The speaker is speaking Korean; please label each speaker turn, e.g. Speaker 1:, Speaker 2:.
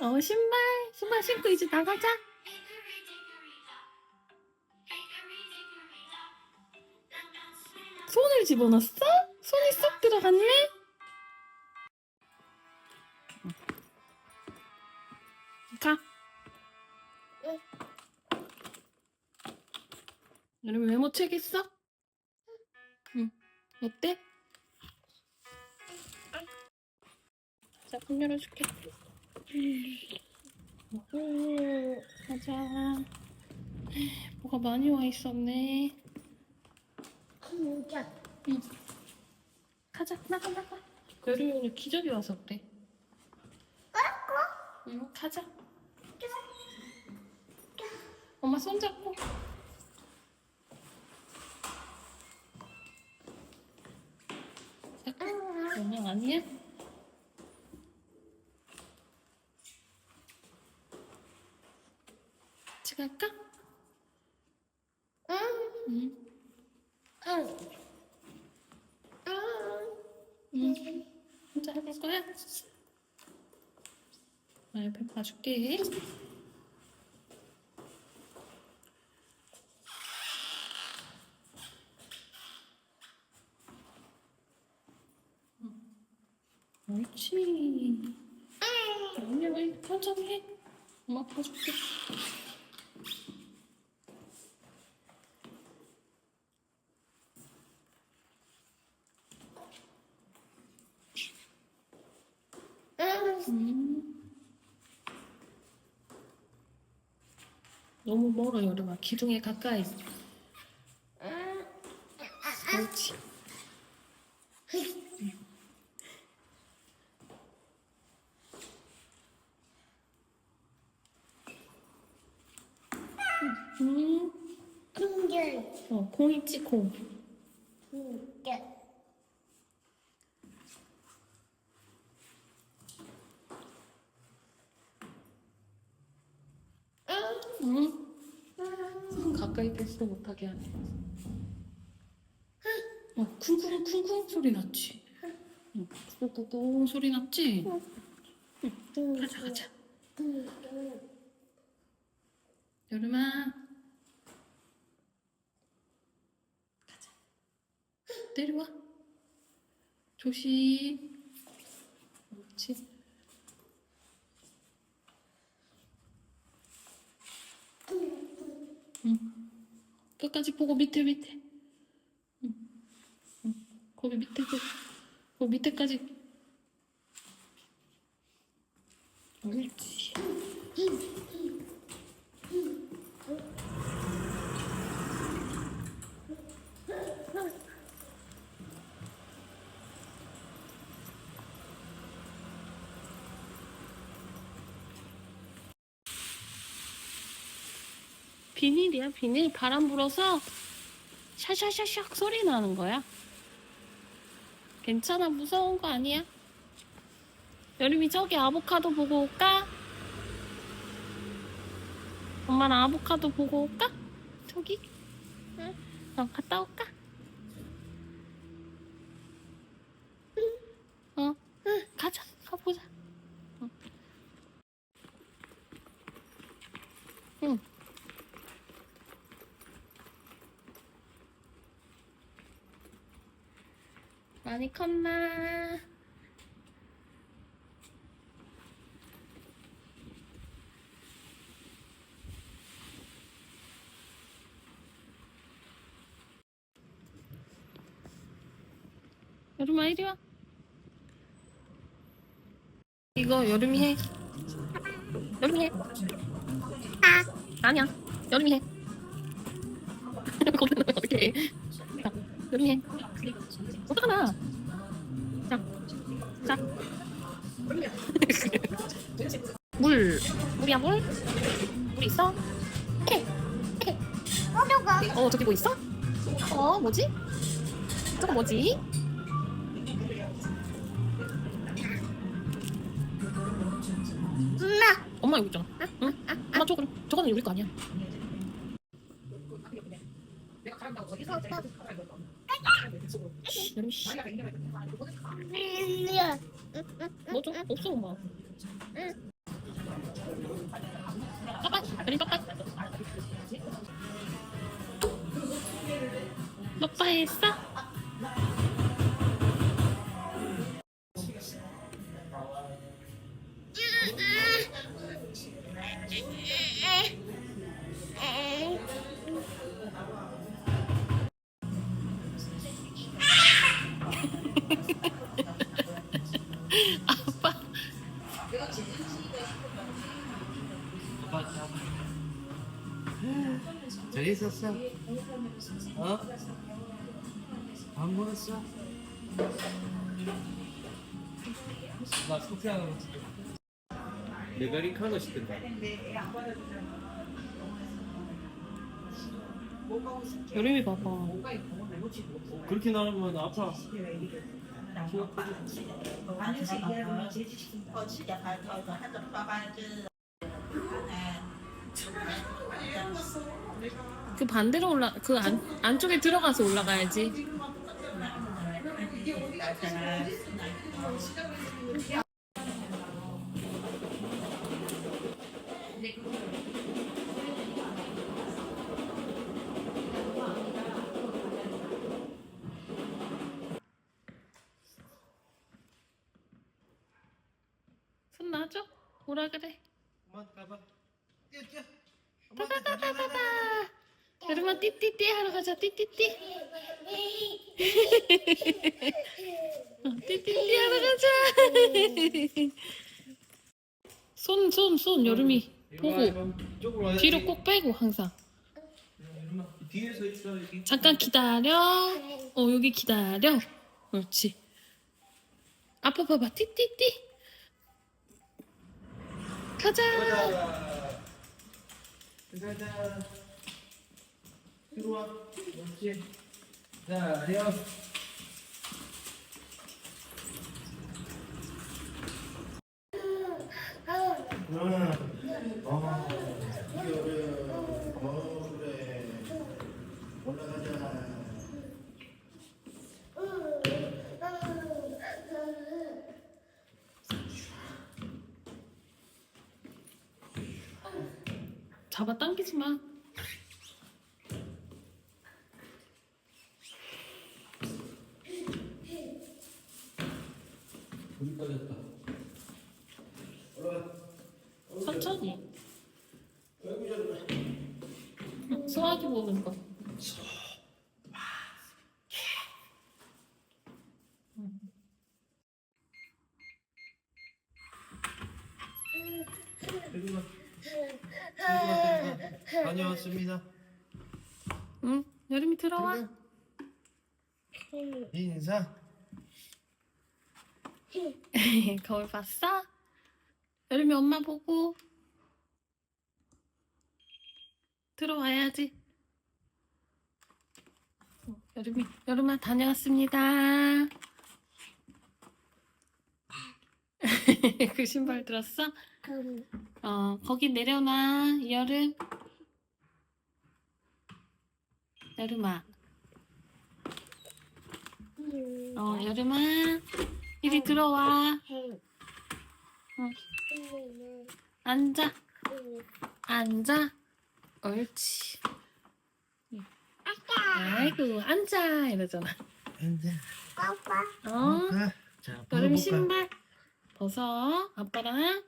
Speaker 1: 어, 신발. 신발 신고 이제 나가자. 손을 집어넣었어? 손이 쏙 들어갔네? 가. 여러분 메모 책 있어? 응. 어때? 자, 문 열어줄게. 오, 가자. 뭐가 많이 와 있었네.
Speaker 2: 진짜
Speaker 1: 응. 가자, 나가, 나가. 여름이 오늘 기저귀 와서 그래. 응, 가자. 엄마 손잡고. 엄마 아니야? 같이 갈까?
Speaker 2: 응,
Speaker 1: 응.
Speaker 2: 응, 응.
Speaker 1: 응. 혼자 해볼 거야? 나 옆에 봐줄게. 응. 옳지. 천천히 해. 엄마 봐줄게.
Speaker 2: 응.
Speaker 1: 음. 너무 멀어 여름아 기둥에 가까이 그렇지. 음.
Speaker 2: 진짜
Speaker 1: 어, 공 있지 공
Speaker 2: 진짜
Speaker 1: 응? 손 가까이 뺐어 못하게 하네. 어 쿵쿵 쿵쿵 소리 났지? 응, 꾹꾹꾹 소리 났지? 응, 가자 가자. 여름아. 가자. 내려와. 조심. 그렇지. 응. 끝까지 보고 밑에 밑에. 응. 응. 거기 밑에 그 거기. 밑에까지. 옳지 비닐이야 비닐 바람 불어서 샤샤샤샥 소리 나는 거야 괜찮아 무서운 거 아니야 여름이 저기 아보카도 보고 올까? 엄마는 아보카도 보고 올까? 저기 응? 어, 갔다 올까? 어, 응, 가자 가보자 어. 응. 많이 컸나? 여름아 이리 와. 이거 여름이 해. 여름이 해. 아 아니야. 여름이 해. 거기는 어떻게 해? 자, 여름이 해. 어떡하나? 자, 자. 물. 물이야, 물? 물 있어?
Speaker 2: 어려가
Speaker 1: 어, 저기 뭐 있어? 어, 뭐지? 저거 뭐지?
Speaker 2: 엄마
Speaker 1: 엄마 여기 있잖아. 응? 엄마 저거, 저거는 우리 거 아니야. 여름 씨.
Speaker 2: 밀려
Speaker 1: 너좀 없어 엄마 빡빡 그림 빡빡 했어? 아빠
Speaker 3: 아빠. 저기 있었어? 어? 안 먹었어? 나 소피아노 메가리카노 시켰다.
Speaker 1: 여름이 봐봐
Speaker 3: 그렇게 나오면 아파.
Speaker 1: 그 반대로 올라 그 안, 안쪽에 들어가서 올라가야지 손 놔줘 오라 그래?
Speaker 3: 엄마 가봐. 뛰어 뛰어.
Speaker 1: 따다다다다다. 여름아 띠띠띠 하러 가자 띠띠띠. 어, 띠띠띠 하러 가자. 손 손 손 여름이. 보고.
Speaker 3: 쪽으로 와야지.
Speaker 1: 뒤로 꼭 빼고 항상.
Speaker 3: 여름아, 뒤에서 있어 여기.
Speaker 1: 잠깐 기다려. 어 여기 기다려. 그렇지. 아빠 봐봐. 띠띠띠 가자
Speaker 3: 가자. 가자. 뒤로 와. 그렇지. 자, 내려.
Speaker 1: 잡아 당기지 마
Speaker 3: 불이 꺼졌다. 올라가.
Speaker 1: 천천히 응, 소화기 보는 거
Speaker 3: 여름아. 여름아, 다녀왔습니다.
Speaker 1: 응 여름이 들어와
Speaker 3: 인사.
Speaker 1: 거울 봤어? 여름이 엄마 보고 들어와야지. 어, 여름이 여름아 다녀왔습니다. 그 신발 들었어? 어 거기 내려놔 여름. 여름아. 어 여름아 이리 들어와. 앉아. 앉아. 옳지. 아이고, 앉아. 이러잖아.
Speaker 2: 아빠
Speaker 1: 어?
Speaker 3: 가. 자,
Speaker 1: 여름? 신발 벗어. 아빠랑